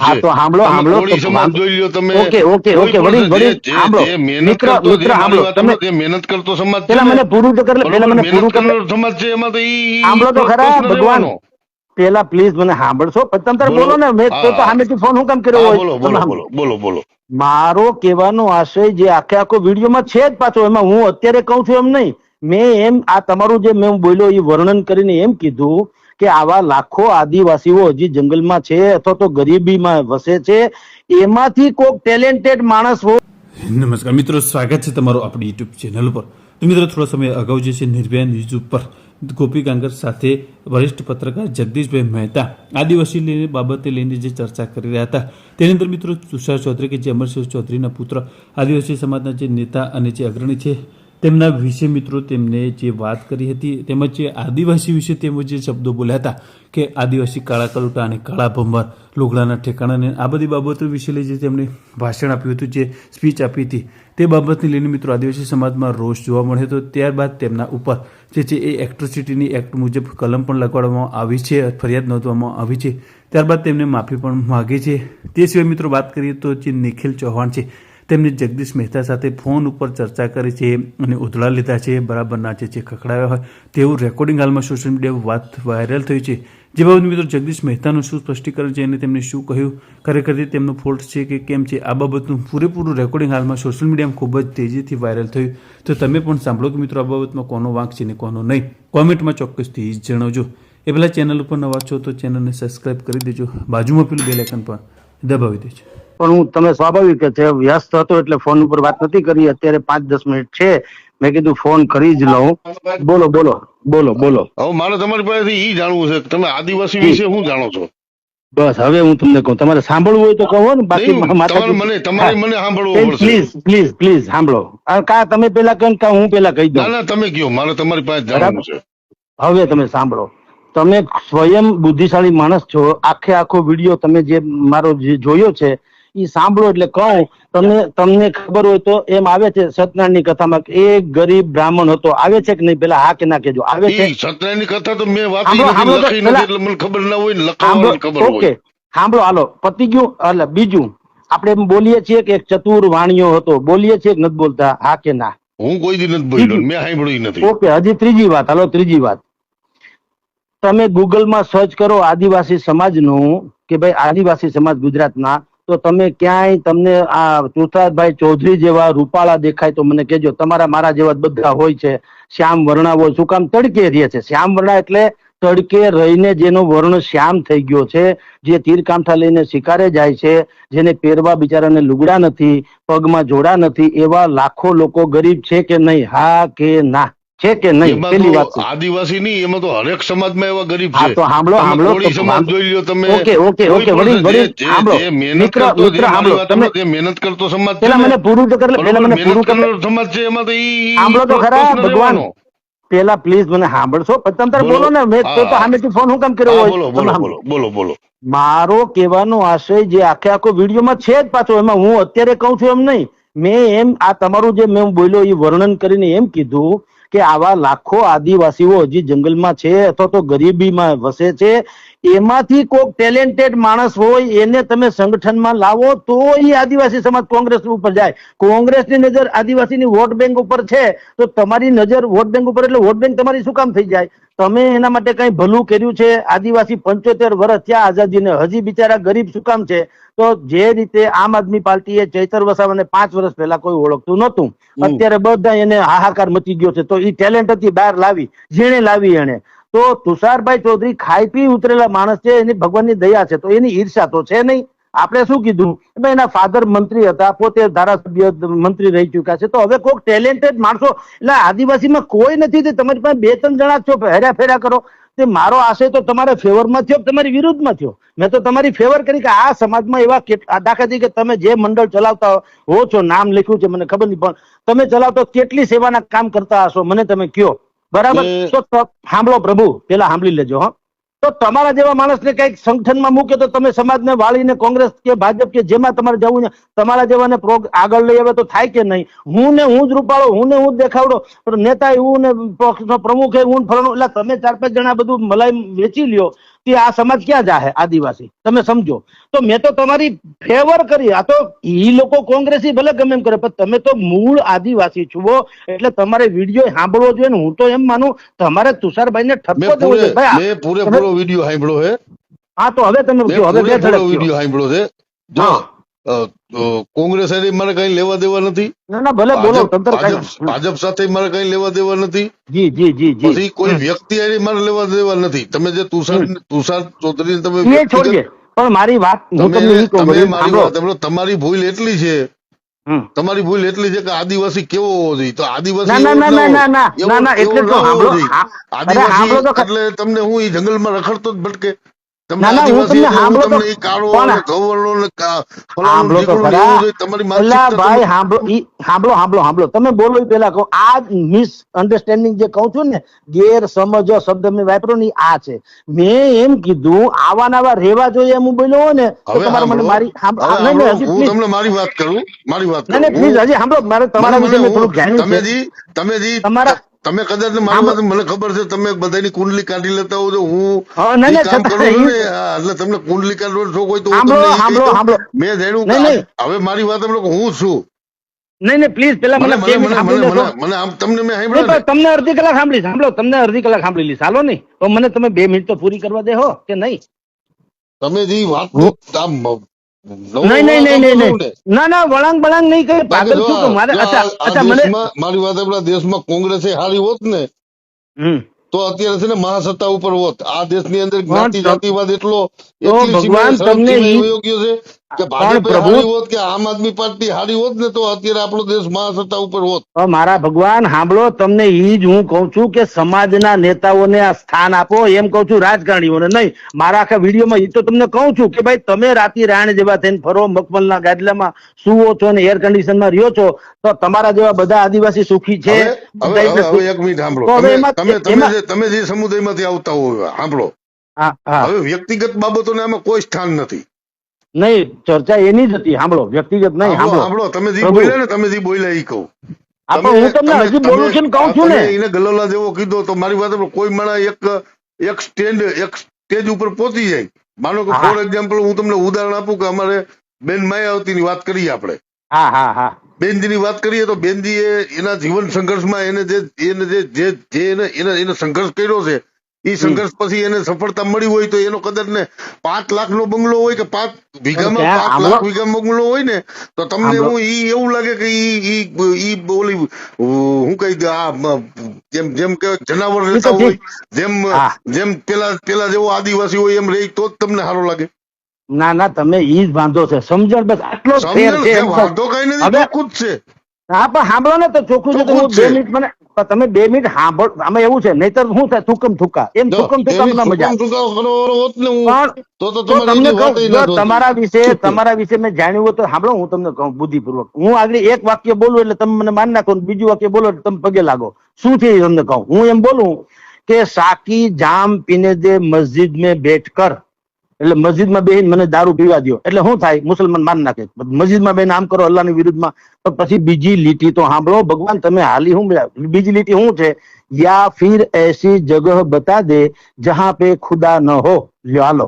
હા તો સાંભળો સાંભળો કોળી તો સમાજ વાંધો- જોઈ લ્યો તમે. ઓકે ઓકે ઓકે વડીલ વડીલ સાંભળો. મિત્ર મિત્ર સાંભળો. તમે મહેનત કરતો સમાજ પેલા મને પૂરું તો કરી પેલા મને પૂરું કરી સમાજ છે એમાં તો ઈ- ઈ સાંભળો તો ખરા ભગવાન. પેલા પ્લીઝ મને સાંભળશો. પછી તમે તારે બોલો. ને મેં તો સામેથી ફોન હું કેમ કર્યો હોય? બોલો બોલો બોલો બોલો બોલો. મારો કહેવાનો આશય જે આખે આખો વિડીયોમાં છે જ પાછો એમાં હું અત્યારે કહું છું એમ નહીં. મેં એમ આ તમારું જે મેં બોલ્યો એ વર્ણન કરીને એમ કીધું કે આવા લાખો આદિવાસીઓ હજી જંગલમાં છે અથવા તો ગરીબીમાં વસે છે, એમાંથી કોઈક ટેલેન્ટેડ માણસ હોય નમસ્કાર, મિત્રો, સ્વાગત છે તમારું આપણી યુટ્યુબ ચેનલ ઉપર. તો મિત્રો, થોડો સમય અગાઉ જે છે નિર્ભયા ન્યૂઝ ઉપર ગોપી કાંગર સાથે વરિષ્ઠ પત્રકાર જગદીશભાઈ મહેતા આદિવાસી લઈને બાબતે લઈને જે ચર્ચા કરી રહ્યા હતા. તેની અંદર મિત્રો, તુષાર ચૌધરી કે જે અમરસિંહ ચૌધરીના પુત્ર આદિવાસી સમાજના જે નેતા અને જે અગ્રણી છે તેમના વિશે મિત્રો તેમને જે વાત કરી હતી, તેમજ જે આદિવાસી વિશે તેમજ જે શબ્દો બોલ્યા હતા, કે આદિવાસી કાળા કલુટા અને કાળા ભંભાર લોગડાના ઠેકાણાને આ બધી બાબતો વિશે લઈ જે તેમણે ભાષણ આપ્યું હતું, જે સ્પીચ આપી હતી, તે બાબતને લઈને મિત્રો આદિવાસી સમાજમાં રોષ જોવા મળ્યો હતો. ત્યારબાદ તેમના ઉપર જે છે એ એક્ટ્રોસિટીની એક્ટ મુજબ કલમ પણ લગાડવામાં આવી છે, ફરિયાદ નોંધવામાં આવી છે. ત્યારબાદ તેમને માફી પણ માગી છે. તે સિવાય મિત્રો વાત કરીએ તો જે નિખિલ ચૌહાણ છે તેમને જગદીશ મહેતા સાથે ફોન ઉપર ચર્ચા કરી છે અને ઉધળા લીધા છે, બરાબર નાચે છે, ખખડાવ્યા હોય તેવું રેકોર્ડિંગ હાલમાં સોશિયલ મીડિયા વાત વાયરલ થઈ છે. જે બાબત મિત્રો, જગદીશ મહેતાનું શું સ્પષ્ટીકરણ છે અને તેમણે શું કહ્યું? ખરેખર તેમનો ફોલ્ટ છે કે કેમ છે? આ બાબતનું પૂરેપૂરું રેકોર્ડિંગ હાલમાં સોશિયલ મીડિયામાં ખૂબ જ તેજીથી વાયરલ થયું. તો તમે પણ સાંભળો કે મિત્રો, આ બાબતમાં કોનો વાંક છે ને કોનો નહીં? કોમેન્ટમાં ચોક્કસથી જણાવજો. એ પહેલાં ચેનલ ઉપર નવા છો તો ચેનલને સબસ્ક્રાઇબ કરી દેજો. બાજુમાં પેલું બેલ પણ દબાવી દેજો. પણ હું તમે સ્વાભાવિક છે વ્યસ્ત હતો એટલે ફોન ઉપર વાત નથી કરી. અત્યારે પાંચ દસ મિનિટ છે. મેં કીધું ફોન કરી જ લઉં. બોલો બોલો બોલો બોલો. હવે મારે તમારી પાસેથી ઈ જાણવું છે તમે આદિવાસી વિશે શું જાણો છો? બસ હવે હું તમને કહું. તમારે સાંભળવું હોય તો કહો ને બાકી મને તમારે મને સાંભળવું પ્લીઝ પ્લીઝ પ્લીઝ સાંભળો. કા તમે પેલા કહો કા હું પેલા કહી દઉં? ના તમે કયો મારે તમારી પાસે જાણવું છે. હવે તમે સાંભળો. તમે સ્વયં બુદ્ધિશાળી માણસ છો. આખે આખો વીડિયો તમે જે મારો જે જોયો છે એ સાંભળો એટલે કહું. તમને તમને ખબર હોય તો એમ આવે છે સત્યનારાયણની કથામાં એક ગરીબ બ્રાહ્મણ હતો. આવે છે કે નહીં? પેલા હા કે ના કેજો આવે છે. સત્યનારાયણની કથા તો મેં વાંચી સાંભળો, નથી સાંભળો તો લખી નથી પેલા- એટલે મને ખબર ના હોય લખાવવાની ખબર હોય. ઓકે સાંભળો હાલો. પતી ગયું એટલે બીજું. આપણે એમ બોલીએ છીએ કે એક ચતુર વાણિયો હતો. બોલીએ છીએ કે નથી બોલતા? હા કે ના? હું કોઈ દી નથી બોલ્યો મેં સાંભળ્યું નથી. ઓકે હજી ત્રીજી વાત. હાલો ત્રીજી વાત. તમે ગૂગલમાં સર્ચ કરો આદિવાસી સમાજનું કે ભાઈ આદિવાસી સમાજ ગુજરાતના તો તમે ક્યાંય તમને આ તુષારભાઈ ચૌધરી જેવા રૂપાળા દેખાય તો મને કહેજો. તમારા, મારા જેવા બધા હોય છે. શ્યામ વર્ણાવો શું કામ તડકે રહે છે? શ્યામ વર્ણા એટલે તડકે રહીને જેનો વર્ણ શ્યામ થઈ ગયો છે, જે તીરકાંઠા લઈને શિકારે જાય છે, જેને પહેરવા બિચારાને લુગડા નથી, પગમાં જોડા નથી, એવા લાખો લોકો ગરીબ છે કે નહીં? હા કે ના? છે કે નહીં? પેલી વાત આદિવાસી નહીં એમાં તો હરેક સમાજમાં એવા ગરીબ છે. તો તમે સાંભળો સમાજ જોઈ લ્યો તમે. ઓકે ઓકે ઓકે વડીલ વડીલ સાંભળો મિત્ર મિત્ર સાંભળો તમે જે મહેનત કરતો સમાજ પેલા મને પૂરું તો કરે પેલા મને પૂરું કરી સમાજ છે એમાં તો ઈ- સાંભળો તો ખરા ભગવાન. પેલા પ્લીઝ મને સાંભળશો પણ તમે તાર બોલો. ને મેં તો સામેથી ફોન હું કેમ કર્યો હોય? બોલો. બોલો બોલો બોલો મારો કહેવાનો આશય જે આખે આખો વિડીયોમાં છે જ પાછો એમાં હું અત્યારે કહું છું એમ નહીં. મેં એમ આ તમારું જે મેં બોલ્યો એ વર્ણન કરીને એમ કીધું કે આવા લાખો આદિવાસીઓ હજી જંગલમાં છે અથવા તો ગરીબીમાં વસે છે, એમાંથી કોઈક ટેલેન્ટેડ માણસ હોય, એને તમે સંગઠનમાં લાવો તો એ આદિવાસી સમાજ કોંગ્રેસ ઉપર જાય. કોંગ્રેસની નજર આદિવાસીની વોટ બેંક ઉપર છે, તો તમારી નજર વોટ બેંક ઉપર એટલે વોટ બેંક તમારી શું કામ થઈ જાય? તમે એના માટે કઈ ભલું કર્યું છે? આદિવાસી પંચોતેર વર્ષ થયા આઝાદીને. હજી બિચારા ગરીબ શું કામ છે? તો જે રીતે આમ આદમી પાર્ટીએ ચૈતર વસાવાને પાંચ વર્ષ પહેલા કોઈ ઓળખતું નહોતું. અત્યારે બધા એને હાહાકાર મચી ગયો છે. તો એ ટેલેન્ટ હતી બહાર લાવી જેણે લાવી એને તો તુષારભાઈ ચૌધરી ખાઈ પી ઉતરેલા માણસ છે એની ભગવાનની દયા છે. તો એની ઈર્ષા તો છે નહીં. આપણે શું કીધું? એના ફાધર મંત્રી હતા પોતે ધારાસભ્ય મંત્રી રહી ચુક્યા છે. તો હવે કોઈક ટેલેન્ટેડ માણસો એટલે આદિવાસીમાં કોઈ નથી તે તમારી પાસે બે ત્રણ જણા છો હેરા ફેરા કરો. તે મારો આશય તો તમારા ફેવરમાં થયો તમારી વિરુદ્ધમાં થયો? મેં તો તમારી ફેવર કરી કે આ સમાજમાં એવા દાખલા તરીકે તમે જે મંડળ ચલાવતા હો છો નામ લખ્યું છે મને ખબર નહીં પણ તમે ચલાવતો કેટલી સેવાના કામ કરતા હશો મને તમે કયો? બરાબર? તો સાંભળો પ્રભુ પેલા સાંભળી લેજો હા. તો તમારા જેવા માણસને કંઈક સંગઠનમાં મૂકે તો તમે સમાજને વાળીને કોંગ્રેસ કે ભાજપ કે જેમાં તમારે જવું ને, તમારા જેવાને આગળ લઈ આવે તો થાય કે નહીં? હું ને હું જ રૂપાળો, હું ને હું જ દેખાવડો. નેતા એવું ને પક્ષનો પ્રમુખ એ હું ને એટલે તમે ચાર પાંચ જણા બધું મલાઈ વેચી લ્યો. કે આ સમાજ ક્યાં જાહે આદિવાસી? તમે સમજો. તો મેં તો તમારી ફેવર કરી. આ તો એ લોકો કોંગ્રેસી ભલે ગમે એમ કરે પણ તમે તો મૂળ આદિવાસી છો. એટલે તમારે વીડિયો સાંભળવો જોઈએ હું તો એમ માનું તમારે તુષારભાઈને ને ઠપકો દેવો ભાઈ પૂરેપૂરો વીડિયો સાંભળ્યો છે. હા તો હવે તમે હવે બે વીડિયો સાંભળ્યો છે. જો હા. કોંગ્રેસ સાથે મારે કઈ લેવા દેવા નથી? ના ના ભલે બોલો ભાજપ તંત્ર ભાજપ સાથે મારે કઈ લેવા દેવા નથી? જી જી જી જી. પછી કોઈ વ્યક્તિ હારે મારે લેવા દેવા નથી? તમે જે તુષાર તુષાર ચૌધરી તમે પણ મારી વાત હું તમે તમને તમે મારી વાત તમારી ભૂલ એટલી છે. તમારી ભૂલ એટલી છે કે આદિવાસી કેવો હોવો જોઈએ? તો આદિવાસી ના, ના, ના, ના, ના, એટલે તો આદિવાસી. એટલે તમને હું એ જંગલમાં રખડતો જ ભટકે. ના, ના, હું તમને સાંભળો તો- તમને ઈ કાળો પણ- અને ઘઉંવર્ણો ને કા- ફલાણું સાંભળો તો ખરા. એવું જોઈએ. તમારી અલા માનસિકતા ભાઈ સાંભળો સાંભળો સાંભળો સાંભળો તમે બોલો પેલા કહો. આ મિસ અન્ડરસ્ટેન્ડિંગ જે કહું છું ને ગેર શબ્દ મેં વાપર્યો ને આ છે. મેં એમ કીધું આવા નવા રેવા જોઈએ એમ હું બોલ્યો હોય ને તો તમારે મને મારી હું તમને મારી વાત કરું મારી વાત નહીં, હજી સાંભળો મારે તમારા વિશે મેં થોડુંક જાણ્યું તમે જી તમે જી તમારા- તમે કદાચ મારી મને ખબર છે તમે બધાની કુંડલી કાઢી લેતા હો તો હું કામ છતાં કરું છું ને? એટલે તમને કુંડલી કાઢવાનો શોખ હોય તો. મેં જાણ્યું હવે મારી વાત હું છું. નહીં નહીં પ્લીઝ પેલા મને મને આમ તમને મેં સાંભળ્યો તમને અડધી કલાક સાંભળી સાંભળો તમને અડધી કલાક સાંભળી લીધી ચાલો નહીં. તો મને તમે બે મિનિટ તો પૂરી કરવા દે હો કે નહીં? તમે જે વાત આમ નહીં નહીં નહીં નહીં નહીં. ના ના વળાંગ બળાંગ નહીં કઈ. પાગલ છું મારે? અચ્છા અચ્છા મને મારી વાત આપણા દેશમાં કોંગ્રેસે હારી હોત ને હમ. તો અત્યારે છે ને મહાસત્તા ઉપર હોત. આ દેશની અંદર જ્ઞાતિ જાતિવાદ એટલો ભગવાન તમને સડક સીમાએ ઈ- વયો ગયો છે કે ભાજપ હોત કે આમ આદમી પાર્ટી હારી હોત ને તો અત્યારે આપણો દેશ મહાસત્તા ઉપર હોત. મારા ભગવાન સાંભળો તમને ઈ જ હું કહું છું કે સમાજના નેતાઓને આ સ્થાન આપો એમ કહું છું રાજકારણીઓને નહીં. મારા આખા વિડીયોમાં ઈ તો તમને કહું છું કે ભાઈ તમે રાતી રાણ જેવા થઈને ફરો મખમલના ગાદલામાં સુવો છો અને એર કન્ડિશનમાં રહ્યો છો તો તમારા જેવા બધા આદિવાસી સુખી છે. હવે એક મિનિટ સાંભળો. તમે તમે તમે જે તમે જે સમુદાયમાંથી આવતા હો સાંભળો. હવે વ્યક્તિગત બાબતોને આમાં કોઈ સ્થાન નથી. નહીં ચર્ચા એની જ હતી સાંભળો. વ્યક્તિગત નહીં સાંભળો તમે જે. બોલ્યા ને તમે જે બોલ્યા એ કહું. હું તમને હજી બોલું છું ને કહું છું ને. એને ગલોલા જેવો કીધો તો મારી વાત કોઈ માણસ એક એક સ્ટેન્ડ એક સ્ટેજ ઉપર પહોંચી જાય. માનો કે ફોર એક્ઝામ્પલ હું તમને ઉદાહરણ આપું કે અમારે બેન માયાવતી ની વાત કરીએ આપણે. હા હા હા. બેનજી ની વાત કરીએ તો બેનજી એ એના જીવન સંઘર્ષમાં એને જે એને જે જે એને એને સંઘર્ષ કર્યો છે એ સંઘર્ષ પછી એને સફળતા મળી હોય તો એનો કદર ને પાંચ લાખ નો બંગલો હોય કે પાંચ વીઘામાં પાંચ લાખ વીઘા બંગલો હોય ને તો તમને હું ઈ એવું લાગે કે ઈ ઈ ઈ બોલી હું કઈ આ જેમ જેમ કે જનાવર રહેતા હોય જેમ જેમ પેલા પેલા જેવો આદિવાસી હોય એમ રહી તો જ તમને સારું લાગે. ના ના તમે ઈ જ વાંધો છે. સમજણ બસ આટલો ફેર છે વાંધો કઈ નથી ચોખ્ખું જ છે. હા પણ સાંભળો ને તો ચોખ્ખું છે. હું બે મિનિટ મને તમે બે મિનિટ સાંભળ અમે એવું છે નહીતર શું થાય? થૂકમ થૂકા. એમ થૂકમ થૂકમ ના મજા પણ તમારા વિશે તમારા વિશે મેં જાણ્યું હોય તો સાંભળો હું તમને કહું બુદ્ધિપૂર્વક. હું આગળ એક વાક્ય બોલું એટલે તમે મને માન નાખો બીજું વાક્ય બોલો એટલે તમે પગે લાગો. શું છે તમને કહું? હું એમ બોલું કે સાકી જામ પીને દે મસ્જિદ મેં બેઠ કર. એટલે મસ્જિદમાં બેહીન મને દારૂ પીવા દો એટલે શું થાય? મુસલમાન માન નાખે. મસ્જિદમાં બેન આમ કરો અલ્લાહની વિરુદ્ધમાં. તો પછી બીજી લીટી તો સાંભળો ભગવાન તમે હાલી હું બીજી લીટી શું છે? યા ફિર એસી જગહ બતા દે જહાં પે ખુદા ન હો. લ્યો હાલો.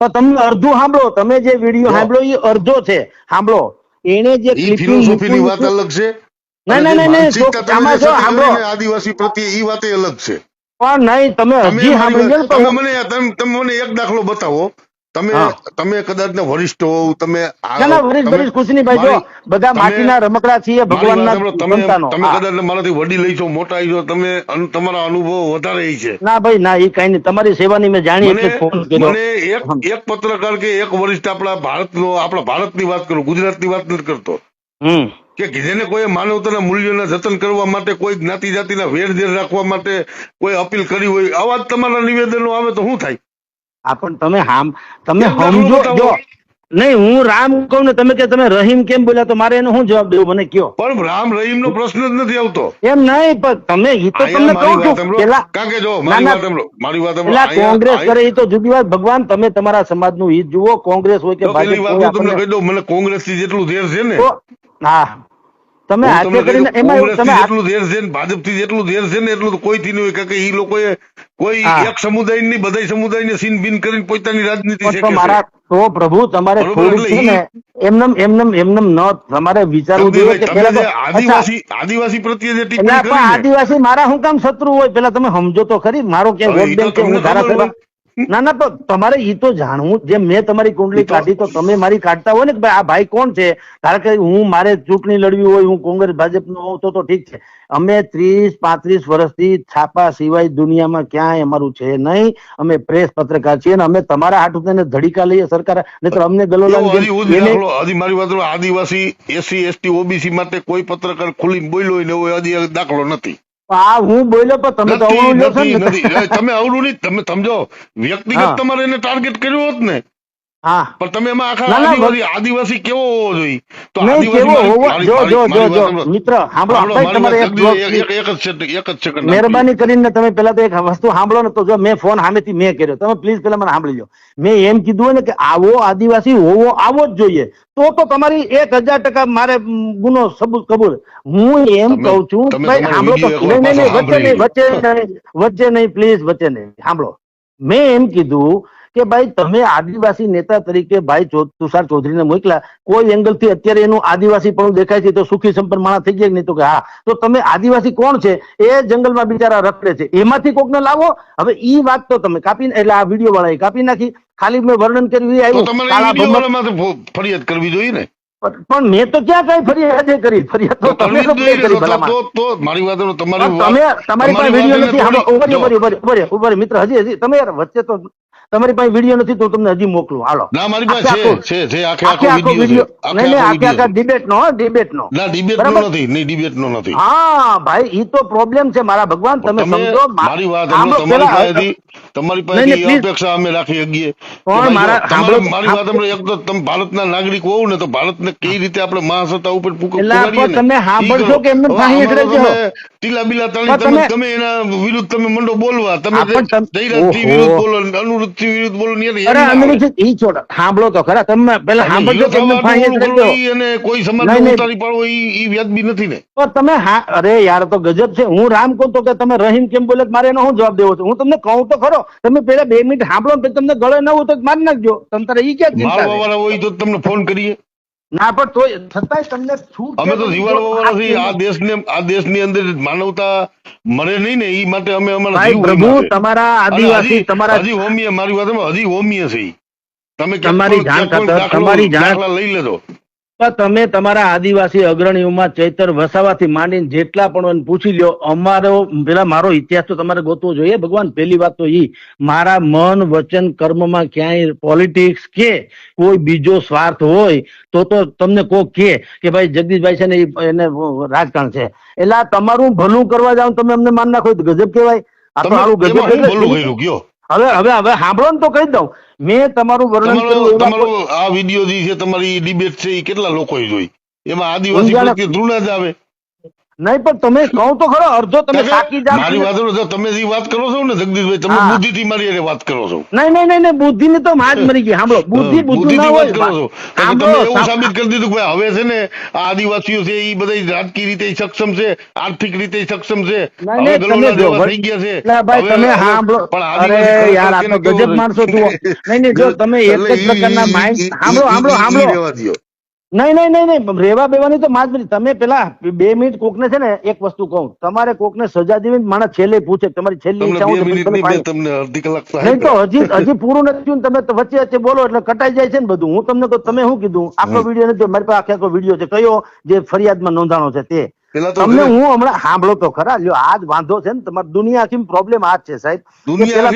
તો તમને અડધું સાંભળો. તમે જે વીડિયો સાંભળો એ અડધો છે. સાંભળો. એને જે clipping વાત અલગ છે. ના ના. કરીને આદિવાસી પ્રત્યે એ વાત અલગ છે. પણ નહીં તમે હજી સાંભળી તમે મને તમે મને એક દાખલો બતાવો. તમે તમે કદાચ ને વરિષ્ઠ હોવ તમે આ- ના ના વરીશ તમે- ખુશ નહીં ભાઈ જો બધા માટીના રમકડા છીએ ભગવાનના તમે તમે કદાચ ને મારાથી વડી લઈ છો મોટા છો તમે તમારા અનુભવ વધારે છે. ના ભાઈ ના એ કઈ નહીં. તમારી સેવાની મેં જાણી એટલે ફોન કર્યો. મને એક એક પત્રકાર કે એક વરિષ્ઠ આપણા ભારતનો આપણા ભારતની વાત કરું ગુજરાતની વાત નથી કરતો. હમ. કે જેને કોઈ માનવતાના મૂલ્યોના જતન કરવા માટે કોઈ જ્ઞાતિ જાતિના વેરઝેર રાખવા માટે કોઈ અપીલ કરી હોય આવા જ તમારા નિવેદનો આવે તો શું થાય? આ પણ તમે હામ તમે સમજો જો નહીં હું રામ કહું ને તમે કે તમે રહીમ કેમ બોલ્યા તો મારે એનો શું જવાબ દેવો? મને કયો. પણ રામ રહીમ નો પ્રશ્ન જ નથી આવતો. એમ નહીં પણ તમે એ તો તમને કહું છું પેલા કારણ કે જો મારી વાત સાંભળો મારી વાત સાંભળો. કોંગ્રેસ કરે એ તો જુદી વાત. ભગવાન તમે તમારા સમાજનું હિત જુઓ કોંગ્રેસ હોય કે ભાજપ હોય તમને કહી દઉં મને કોંગ્રેસથી જેટલું ધેર છે ને હા. તમે હું કહી કરીને એમાં એવું તમે જેટલું ઝેર છે ને ભાજપથી જેટલું ઝેર છે ને એટલું કોઈ થી નહીં કારણ કે એ લોકોએ કોઈ એક સમુદાયની બધા સમુદાયને સીન બિન કરીને પોતાની રાજનીતિ છે. મારા તો પ્રભુ તમારે થોડું ને એમનેમ એમનેમ એમનેમ ન તમારે વિચારવું જોઈએ કે પેલા આદિવાસી આદિવાસી પ્રત્યે જે કરી આદિવાસી મારા શું કામ શત્રુ હોય? પેલા તમે સમજો તો ખરી મારો કે વોટ બેંક હું ધારાસભ્ય. ના ના પણ તમારે એ તો જાણવું જેમ મેં તમારી કુંડલી કાઢી તો તમે મારી કાઢતા હોય ને કે ભાઈ આ ભાઈ કોણ છે? કારણ કે હું મારે ચૂંટણી લડવી હોય હું કોંગ્રેસ ભાજપનો હોઉં તો તો ઠીક છે. અમે ત્રીસ પાંત્રીસ વર્ષથી છાપા સિવાય દુનિયામાં ક્યાંય અમારું છે નહીં. અમે પ્રેસ પત્રકાર છીએ ને અમે તમારા હાથ થઈને ધડીકા લઈએ સરકાર. નહીતર અમને ગલો હજી મારી વાત આદિવાસી એસસી એસટી ઓબીસી માટે કોઈ પત્રકાર ખુલી બોલ્યો હોય ને એવો દાખલો નથી. આ હું બોલ્યો પણ તમે તો અવળું લ્યો છો ને તમે અવળું નહીં તમે સમજો વ્યક્તિગત તમારે એને ટાર્ગેટ કર્યું હોત ને હા. પણ તમે એમાં આખા આદિવાસી કેવો હોવો જોઈએ? તો આદિવાસી જો જો જો જો મિત્ર સાંભળો એક એક- જ એક જ સેકન્ડ મહેરબાની કરીને તમે પેલા તો એક વસ્તુ સાંભળો ને તો જો મેં ફોન સામેથી મેં કર્યો. તમે પ્લીઝ પેલા મને સાંભળી લો. મેં એમ કીધું હોય ને કે આવો આદિવાસી હોવો આવો જ જોઈએ. તો તો તમારી એક હજાર ટકા મારે ગુનો સબૂત કબૂલ. હું એમ કહું છું ભાઈ સાંભળો તો. નહીં નહીં વચ્ચે નહીં વચ્ચે નહીં વચ્ચે નહીં પ્લીઝ વચ્ચે નહીં. સાંભળો. મેં એમ કીધું કે ભાઈ તમે આદિવાસી નેતા તરીકે ભાઈ તુષાર ચૌધરીને મોકલા કોઈ એંગલથી અત્યારે એનું આદિવાસી પણ દેખાય છે તો સુખી સંપન્ન માણસ થઈ ગયા નહીં? તો કે હા. તો તમે આદિવાસી કોણ છે? એ જંગલમાં બિચારા રખડે છે. એમાંથી કોકને લાવો? હવે ઈ વાત તો તમે કાપી એટલે આ વીડિયો વાળાએ કાપી નાખી. ખાલી મેં વર્ણન કર્યું એ આવ્યું. વાળા ફરિયાદ કરવી જોઈએ ને? પણ મેં તો ક્યાં કઈ ફરિયાદ કરી? ફરિયાદ તો તમે તો કરી ને. તો- મારી વાત તમારી તમે તમારી પાસે વીડિયો નથી. એને હાલો, થોડી- ઊભા રહ્યો, જો. ઊભા રહ્યો, ઊભા રહ્યો, ઊભા રહ્યો, મિત્ર હજી હજી. તમે યાર વચ્ચે તો તમારી પાસે વીડિયો નથી તો તમને હજી મોકલું. હાલો. ના મારી પાસે છે છે છે આખે આખે વીડિયો છે. નહીં નહીં આખે આખે ડિબેટ નો ડિબેટ નો. ના ડિબેટ નો નથી નહીં ડિબેટ નો નથી. હા ભાઈ ઈ તો પ્રોબ્લેમ છે મારા ભગવાન તમે સમજો મારી વાત તમારી પાસેથી તમારી પાસેથી. અપેક્ષા અમે રાખી શકીએ પણ મારા- મારી વાત. સાંભળો, એક તો તમે ભારતના નાગરિક હોવ ને તો ભારતને કઈ રીતે આપણે મહાસત્તા ઉપર પુક- એલા, પુગાડીએ ને, તમે સાંભળશો કે એમને આમાં તો ચડાવી ટીલા બીલા તાળી તમે તમે- એના વિરુદ્ધ તમે મંડો બોલવા. તમે. વિરુદ્ધ બોલો ને અનુરુદ્ધથી વિરુદ્ધ બોલો યાર અરે ના આવે. ઈ છોડ સાંભળો તો ખરા તમે પેલા સાંભળજો કે એમને હિંસા ફાંસી વાળું ચડાવી દો. બોલવું ઈ અને કોઈ સમાજને ઉતારી પાડવો ઈ ઈ વ્યાજબી નથી ને. પણ તમે હા અરે યાર તો ગજબ છે. હું રામ કહું તો કે તમે રહીમ કેમ બોલે મારે એનો શું જવાબ દેવો છો? હું તમને કહું તો ખરો. તમે પેલા બે મિનિટ સાંભળો ને પછી તમને ગળે ન હોય તો મારી નાખજો. તમે તારે ઈ ક્યાં ચિંતા મારવા હોય તો તમને ફોન કરીએ. ના પણ તોય છતાંય તમને છૂટ અમે તો. જીવાડવા છીએ આ દેશને આ દેશની અંદર માનવતા મરે નહીં ને ઈ માટે અમે અમારા જીવ પ્રભુ તમારા આદિવાસી તમારા હજી હોમીએ મારી વાતમાં હજી હોમીએ છે તમે તમારી જાણ ખાતર, તમારી જાણ- લઈ લેજો. પણ તમે તમારા આદિવાસી અગ્રણીઓમાં ચૈતર વસાવાથી માંડીને જેટલા પણ પૂછી લ્યો. અમારો પેલા મારો ઇતિહાસ તો તમારે ગોતવો જોઈએ. ભગવાન પહેલી વાત તો એ મારા મન વચન કર્મમાં ક્યાંય પોલિટિક્સ કે કોઈ બીજો સ્વાર્થ હોય તો તો તમને કોક કે કે ભાઈ જગદીશભાઈ છે ને એને રાજકારણ છે. એટલે આ તમારું ભલું કરવા જાવ તમે અમને માન નાખો ગજબ કહેવાય. આ તો સારું ગજબ હવે હવે હવે સાંભળો ને તો કહી દઉં. મેં તમારું વર્ણન તમારો આ વીડિયો જે છે તમારી ડિબેટ છે એ કેટલા લોકોએ જોઈ? એમાં આદિવાસી પ્રત્યે ધૃણા જ આવે. નહીં પણ તમે કહો તો ખરો અડધો તમે સાકી જાણ મારી વાત તો તમે જે વાત કરો છો ને જગદીશભાઈ તમે બુદ્ધિ થી મારી અરે વાત કરો છો. નહીં નહીં નહીં બુદ્ધિ ની તો માં જ મરી ગઈ સાંભળો બુદ્ધિ બુદ્ધિ ના વાત કરો છો. તમે એવું સાબિત કરી દીધું કે હવે છે ને આદિવાસીઓ છે એ બધા રાજકીય રીતે સક્ષમ છે આર્થિક રીતે સક્ષમ છે. હવે જો, જેવા થઈ ગયા છે. ભાઈ તમે સાંભળો. અરે યાર આ તો ગજબ માણસો જુઓ. નહીં નહીં જો તમે એક જ પ્રકારના માઇન્ડ સાંભળો સાંભળો સાંભળો. નહીં નહીં નહીં નહીં. રેવા બેવાની તો માં જ તમે પેલા બે મિનિટ કોકને છે ને એક વસ્તુ કહું. તમારે કોકને સજા દેવી માણસ છેલ્લે પૂછે તમારી છેલ્લી ઈચ્છા મિનિટ તમને અડધી કલાક નહીં તો હજી હજી પૂરું નથી તમે વચ્ચે વચ્ચે બોલો એટલે કટાઈ જાય છે ને બધું. હું તમને કહું તમે શું કીધું? આખો વીડિયો નથી મારી પાસે આખો આખો વીડિયો છે. કયો? જે ફરિયાદમાં નોંધાણો છે તે. પેલા તો તમને હું હમણાં સાંભળો તો ખરા લ્યો આ જ વાંધો છે ને તમારી દુનિયા આખી પ્રોબ્લેમ આ છે સાહેબ. દુનિયા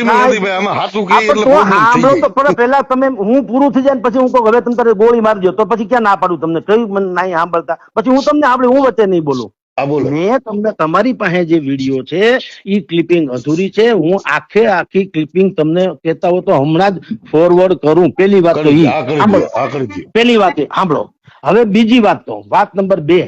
સાંભળો તો પણ પેલા તમે હું પૂરું થઈ જાય પછી હું કહું હવે તમે તારે ગોળી મારજો તો પછી ક્યાં ના પાડું તમને? કયું મને નહીં સાંભળતા? પછી હું તમને સાંભળ્યું હું વચ્ચે નહીં બોલું. બોલો. મેં તમને તમારી પાસે જે વીડિયો છે એ ક્લિપિંગ અધૂરી છે હું આખે આખી ક્લિપિંગ તમને કહેતા હો તો હમણાં જ ફોરવર્ડ કરું. પેલી વાત તો દો. પેલી વાત સાંભળો. હવે બીજી વાત તો વાત નંબર બે.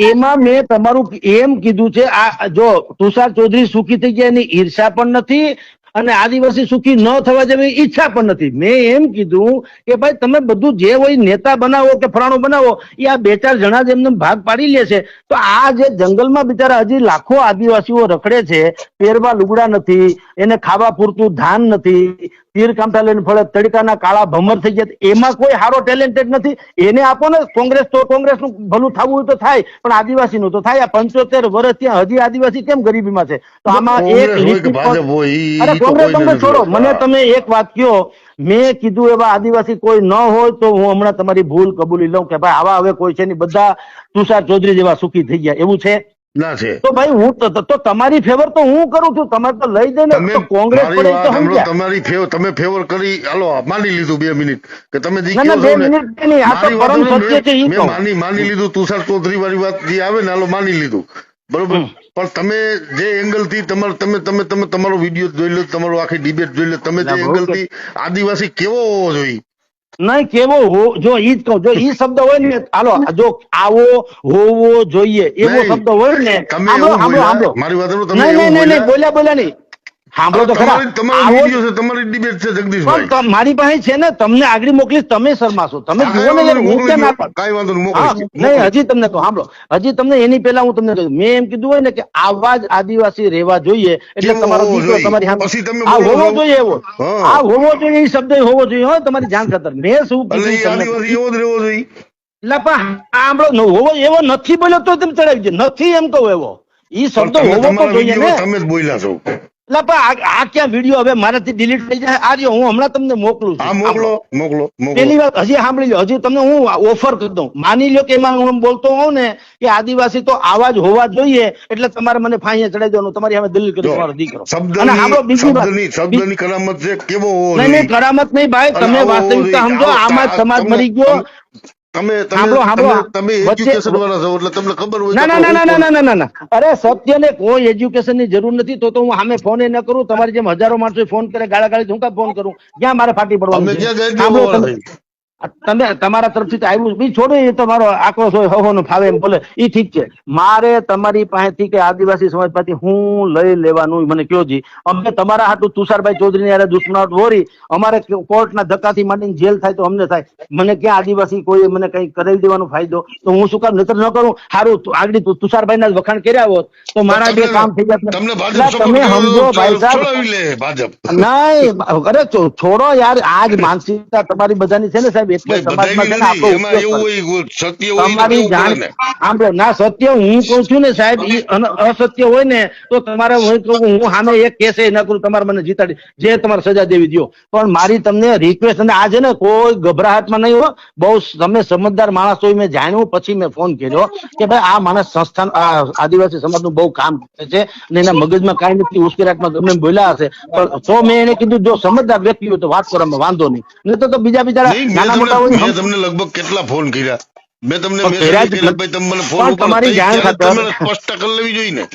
એમાં મેં તમારું એમ કીધું છે, આ જો તુષાર ચૌધરી સુખી થઈ ગયા એની ઈર્ષા પણ નથી અને આદિવાસી સુખી ન થવા જેવી ઈચ્છા પણ નથી. મેં એમ કીધું કે ભાઈ તમે બધું જે હોય નેતા બનાવો કે ફરાણો બનાવો, એ આ બે ચાર જણા જ એમને ભાગ પાડી લે છે. તો આ જે જંગલમાં બિચારા હજી લાખો આદિવાસીઓ રખડે છે, પહેરવા લુગડા નથી, એને ખાવા પૂરતું ધાન નથી તીર કામઠા લઈને ફળે તડકાના કાળા ભમર થઈ ગયા એમાં કોઈ સારો ટેલેન્ટેડ નથી. એને આપો ને કોંગ્રેસ તો કોંગ્રેસનું ભલું થવું તો થાય પણ આદિવાસીનું તો થાય. આ પંચોતેર વર્ષ ત્યાં હજી આદિવાસી કેમ ગરીબીમાં છે? તો આમાં એક કોંગ્રેસ અરે કોઈને છોડો. મને તમે એક વાત કયો મેં કીધું એવા આદિવાસી કોઈ ન હોય તો હું હમણાં તમારી ભૂલ કબૂલી લઉં કે ભાઈ આવા હવે કોઈ છે નહીં. બધા તુષાર ચૌધરી જેવા સુખી થઈ ગયા. એવું છે? ના છે. તો ભાઈ હું તો- તમારી ફેવર તો હું કરું છું. તમારે તો લઈ તો કોંગ્રેસ પડે તો સાંભળો, તમારી ફેવર તમે ફેવર કરી હાલો માની લીધું બે મિનિટ કે તમે જે ના, ના, બે મિનિટ કે નહીં, આ તો પરમ સત્ય છે, ઈ મેં- મેં માની માની લીધું તુષાર ચૌધરી વાળી વાત જે આવે ને હાલો માની લીધું. બરોબર? પણ તમે જે એંગલથી તમારે તમે તમે તમે તમારો વીડિયો જોઈ લો તમારો આખી ડિબેટ જોઈ લો તમે જે એંગલથી આદિવાસી કેવો હોવો જોઈએ? નહીં કેવો હો જો ઈ જ કહું જો ઈ શબ્દ હોય ને હાલો જો આવો હોવો જોઈએ એવો શબ્દ હોય ને સાંભળો સાંભળો નહીં નહીં. બોલ્યા બોલ્યા નહીં સાંભળો તો ખરા. તમારી ડિબેટ છે જગદીશભાઈ. મારી પાસે છે ને તમને આગળ મોકલીશ તમે શરમાશો. તમે જુઓ ને? કાંઈ વાંધો નહીં હજી તમને તો સાંભળો. હજી તમને એની પહેલા હું તમને મેં એમ કીધું હોય ને કે આવા જ આદિવાસી રહેવા જોઈએ એટલે તમારો હોવો દીકરો જોઈએ? તમારી આ હોવો જોઈએ એવો. આ હોવો જોઈએ એ શબ્દ હોવો જોઈએ હો તમારી જાણ ખાતર. મેં શું એવો જ રહેવો જોઈએ. એટલે પણ આંબળો હોવો એવો નથી બોલ્યો તો તમે ચડાવી દે. નથી એમ કહું એવો. એ શબ્દ હોવો તો જોઈએ ને. તમે જ બોલ્યા છો. આ આ ક્યાં વીડિયો હવે મારાથી ડિલીટ થઈ જાય? આ રહ્યો હું હમણાં તમને મોકલું છું. મોકલો મોકલો મોકલો. પેલી વાત હજી સાંભળી લો હજી તમને હું ઓફર કરી દઉં. માની લો કે એમાં હું બોલતો હોઉં ને કે આદિવાસી તો આવા જ હોવા જોઈએ એટલે તમારે મને ફાંઈએ ચડાવી દેવાનું. તમારી સામે દલીલ કરી જો, તમારો દીકરો. અને શબ્દની બીજી વાત. શબ્દની શબ્દની કરામત છે કેવો નહીં નહીં કરામત નહીં ભાઈ તમે વાસ્તવિકતા સમજો આમાં સમાજ મરી ગયો. તમે તમે. તમે- તમે એજ્યુકેશન વાળા છો એટલે તમને ખબર હોય ના ના ના ના ના ના ના ના અરે સત્યને કોઈ એજ્યુકેશનની જરૂર નથી તો તો હું સામે ફોન ન કરું. તમારી જેમ હજારો માણસો ફોન કરે ગાળા ગાળી હું કાં ફોન કરું? ક્યાં મારે ફાટી પડવાનું તમે- તમારા તરફથી તો આવ્યું બી છોડો એ તમારો આક્રોશ હોય હવો ફાવે એમ બોલે. એ ઠીક છે. મારે તમારી પાસેથી કે આદિવાસી સમાજ પાસેથી હું લઈ લેવાનું મને કયો જી. અમે તમારા હાટું તુષારભાઈ ચૌધરી યારે દુશ્મનાવટ વોરી. અમારે કોર્ટના ધક્કાથી માંડીને જેલ થાય તો અમને થાય. મને ક્યાં આદિવાસી કોઈ મને કઈ કરાવી દેવાનો ફાયદો? તો હું શું કામ નતર ન કરું? સારું આગળ તુષારભાઈ ના વખાણ કર્યા હોત તો મારા બે કામ થઈ જાય તમે સમજો ભાઈ સાહેબ. નહીં અરે છોડો યાર આજ માનસિકતા તમારી બધાની છે ને સાહેબ. એટલે સમાજમાં છે બધાયની ને આપણો નથી એમાં ઉપયોગ એવું સત્ય તમારી જાણ પડે ના. સત્ય હું કઉ છું ને સાહેબ અસત્ય હોય ને તો તમારે હું સામે એક કેસ એ ના કરું તમારે મને જીતાડી જે તમારે સજા દેવી દો પણ મારી તમને રિક્વેસ્ટ અને આ છે ને કોઈ ગભરાહટમાં નહીં હો. બહુ તમે સમજદાર માણસ હોય મેં જાણ્યું પછી મેં ફોન કર્યો કે ભાઈ આ માણસ સંસ્થાન આદિવાસી આદિવાસી સમાજનું બહુ કામ કરે છે અને એના મગજમાં કાંઈ નથી ઉશ્કેરાટમાં ગમે એમ બોલ્યા હશે. પણ તો મેં એને કીધું જો સમજદાર વ્યક્તિ હોય તો વાત કરવામાં વાંધો નહીં. નહીં તો બીજા બીજા મેં તમને- તમને લગભગ કેટલા ફોન કર્યા? મેં તમને પણ મેસેજ કર્યા જ કર્યા નથી. ભાઈ તમે મને ફોન તમારી જાણ ખાતર- સ્પષ્ટ કરી લેવી જોઈએ ને.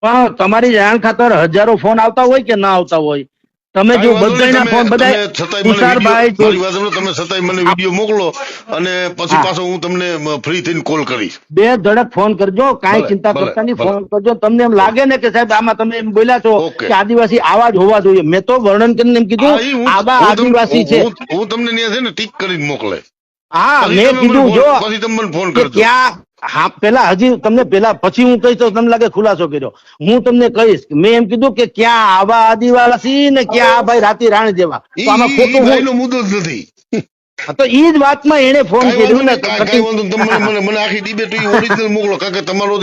પણ તમારી જાણ ખાતર હજારો ફોન આવતા હોય કે ના આવતા હોય? તમે જો બધાના ફોન બધા તુષારભાઈ તમે સતાય મને વીડિયો મોકલો અને પછી પાછો હું તમને ફ્રી થઈને કોલ કરીશ. બે ધડક ફોન કરજો કાંઈ ચિંતા કરતા નહીં ફોન કરજો. તમને એમ લાગે ને કે સાહેબ આમાં તમે એમ બોલ્યા છો કે આદિવાસી આવા જ હોવા જોઈએ. મેં તો વર્ણન કરીને એમ કીધું આવા આદિવાસી છે. હું- તમને ત્યાં છે ને ટીક કરીને મોકલે. હા મેં કીધું જો પછી તમને ફોન કરજો. ક્યાં હા પેલા હજી તમને પેલા પછી હું કહીશ તો તમને લાગે ખુલાસો કર્યો. હું તમને કહીશ મેં એમ કીધું કે ક્યાં આવા આદિવાસી ને ક્યાં આ ભાઈ રાતી રાણી જેવા. તો આમાં ઈ- ઈ ખોટું મુદ્દો જ નથી. તો ઈ જ વાતમાં એને ફોન કર્યો ને મને આખી ડિબેટ ઓરિજિનલ મોકલો કારણ કે તમારો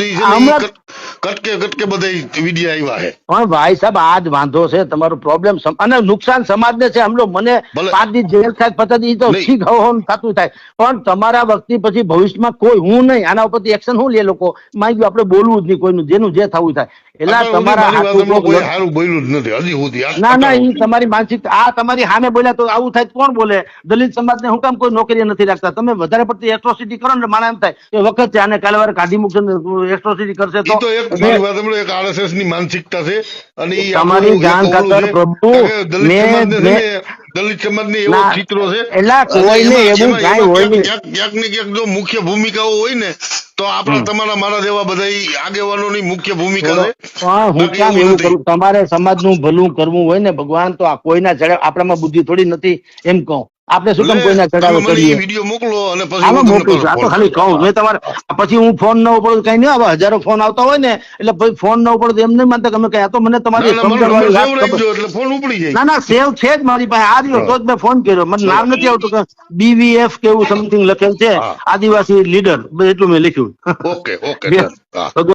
કટકે કટકે બધા વીડિયો આવ્યા છે પણ ભાઈ સાહેબ આ જ વાંધો છે તમારો પ્રોબ્લેમ અને નુકસાન સમાજને છે હમલો મને પાંચ દિવસ જેલ થાય પચાસ દી તો. ઠીક હોવાનું થતું થાય. પણ તમારા વખતે પછી ભવિષ્યમાં કોઈ હું નહીં આના ઉપરથી એક્શન હું લે લોકો? માંગ્યું આપણે બોલવું જ નહીં કોઈનું જેનું જે થવું થાય. એટલે તમારા ના ના એ તમારી માનસિક આ તમારી સામે બોલ્યા તો આવું થાય કોણ બોલે? દલિત સમાજને હું કામ કોઈ નોકરી નથી રાખતા. તમે વધારે પડતી એટ્રોસિટી કરો ને માણા એમ થાય એ વખત છે આને કાલે વાર કાઢી મૂકશે એટ્રોસિટી કરશે તો એક મારી વાત હમણાં એક RSS ની માનસિકતા છે અને ઈ તમારી જાણ ખાતર પ્રભુ, કારણ દલિત મેં- ને, એવો ચિત્રો છે. એલા કોઈને એવું એમાં- હોય નહીં. ક્યાંક ક્યાંક ને ક્યાંક જો મુખ્ય ભૂમિકાઓ હોય ને તો આપણા તમારા મારા જેવા બધા આગેવાનોની મુખ્ય ભૂમિકા છે. હું બાકી એવું. કરું? તમારે સમાજનું ભલું કરવું હોય ને ભગવાન તો આ કોઈના જડે આપણામાં બુદ્ધિ થોડી નથી એમ કહું. આપણે શું કેમ કોઈના ચડાવો કરીએ વીડિયો મોકલો અને પછી આમાં મોકલું છું આ તો ખાલી કહું. મેં તમારે પછી હું ફોન ન ઉપડું કઈ નહીં. આવે હજારો ફોન આવતા હોય ને એટલે પછી ફોન ન ઉપડું એમ નહીં માનતા તમે અમે તો મને તમારી એટલે ફોન ઉપડી જાય. ના ના સેવ છે જ મારી પાસે. આ રહ્યો તો જ મેં ફોન કર્યો. મને નામ નથી આવતું કે બીવીએફ કેવું સમથિંગ લખેલ છે. આદિવાસી લીડર. એટલું મેં લખ્યું. Okay okay